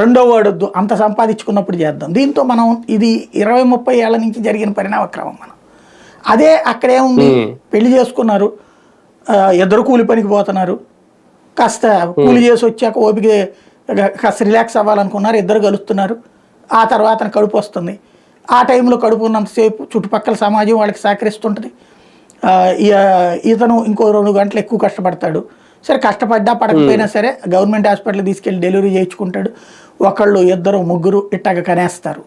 రెండో వాడొద్దు అంత సంపాదించుకున్నప్పుడు చేద్దాం. దీంతో మనం ఇది ఇరవై ముప్పై ఏళ్ళ నుంచి జరిగిన పరిణామ క్రమం మనం. అదే అక్కడేముంది పెళ్ళి చేసుకున్నారు. ఇద్దరు కూలి పనికి పోతున్నారు. కాస్త కూలి చేసి వచ్చాక ఓపిక కాస్త రిలాక్స్ అవ్వాలనుకున్నారు. ఇద్దరు కలుస్తున్నారు ఆ తర్వాత కడుపు వస్తుంది. ఆ టైంలో కడుపు ఉన్నంతసేపు చుట్టుపక్కల సమాజం వాళ్ళకి సహకరిస్తుంటుంది. ఇతను ఇంకో రెండు గంటలు ఎక్కువ కష్టపడతాడు. సరే కష్టపడ్డా పడకపోయినా సరే గవర్నమెంట్ హాస్పిటల్ తీసుకెళ్ళి డెలివరీ చేయించుకుంటాడు. ఒకళ్ళు ఇద్దరు ముగ్గురు ఇట్టగా కనేస్తారు.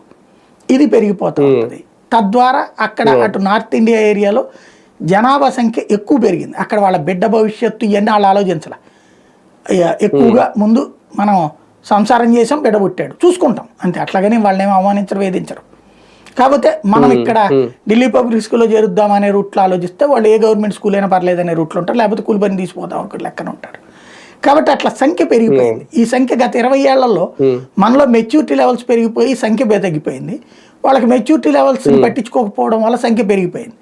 ఇది పెరిగిపోతూ ఉంటుంది. తద్వారా అక్కడ అటు నార్త్ ఇండియా ఏరియాలో జనాభా సంఖ్య ఎక్కువ పెరిగింది. అక్కడ వాళ్ళ బిడ్డ భవిష్యత్తు ఇవన్నీ వాళ్ళు ఆలోచించాల. ఎక్కువగా ముందు మనం సంసారం చేసాం బిడ్డ పుట్టాడు. చూసుకుంటాం. అంతే. అట్లాగని వాళ్ళని ఏమి అవమానించరు వేధించరు. కాకపోతే మనం ఇక్కడ ఢిల్లీ పబ్లిక్ స్కూల్లో చేరుద్దాం అనే రూట్లో ఆలోచిస్తే వాళ్ళు ఏ గవర్నమెంట్ స్కూల్ అయినా పర్లేదు అనే రూట్లో ఉంటారు. లేకపోతే కూలి పని తీసిపోతాం అనుకో లెక్కన ఉంటారు. కాబట్టి అట్లా సంఖ్య పెరిగిపోయింది. ఈ సంఖ్య గత ఇరవై ఏళ్ళలో మనలో మెచ్యూరిటీ లెవెల్స్ పెరిగిపోయి సంఖ్య తగ్గిపోయింది వాళ్ళకి మెచ్యూరిటీ లెవెల్స్ పట్టించుకోకపోవడం వల్ల సంఖ్య పెరిగిపోయింది.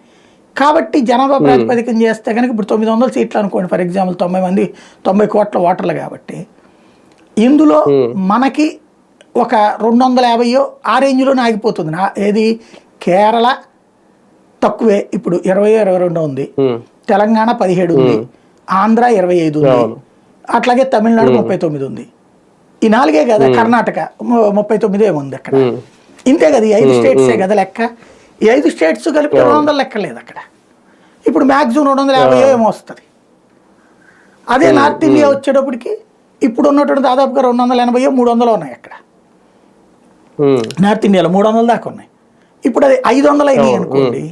కాబట్టి జనాభా ప్రాతిపదికన చేస్తే కనుక ఇప్పుడు తొమ్మిది వందల సీట్లు అనుకోండి ఫర్ ఎగ్జాంపుల్ తొంభై మంది తొంభై కోట్ల ఓటర్లు కాబట్టి. ఇందులో మనకి ఒక రెండు వందల యాభైయో ఆ రేంజ్లోనే ఆగిపోతుంది. ఏది? కేరళ తక్కువే. ఇప్పుడు ఇరవై ఇరవై రెండు ఉంది. తెలంగాణ పదిహేడు ఉంది. ఆంధ్ర ఇరవై ఐదు ఉంది. అట్లాగే తమిళనాడు ముప్పై తొమ్మిది ఉంది. ఈ నాలుగే కదా కర్ణాటక. ముప్పై తొమ్మిది ఏముంది అక్కడ. ఇంతే కదా ఈ ఐదు స్టేట్సే కదా లెక్క. ఈ ఐదు స్టేట్స్ కలిపి రెండు వందల లెక్క లేదు అక్కడ. ఇప్పుడు మ్యాక్సిమం రెండు వందల యాభై ఏమో వస్తుంది. అదే నార్త్ ఇండియా వచ్చేటప్పటికి ఇప్పుడు ఉన్నటువంటి దాదాపుగా రెండు వందల ఎనభై మూడు వందలు ఉన్నాయి అక్కడ. నార్త్ ఇండియాలో మూడు వందల దాకా ఉన్నాయి. ఇప్పుడు అది ఐదు వందలు అయినాయి అనుకోండి.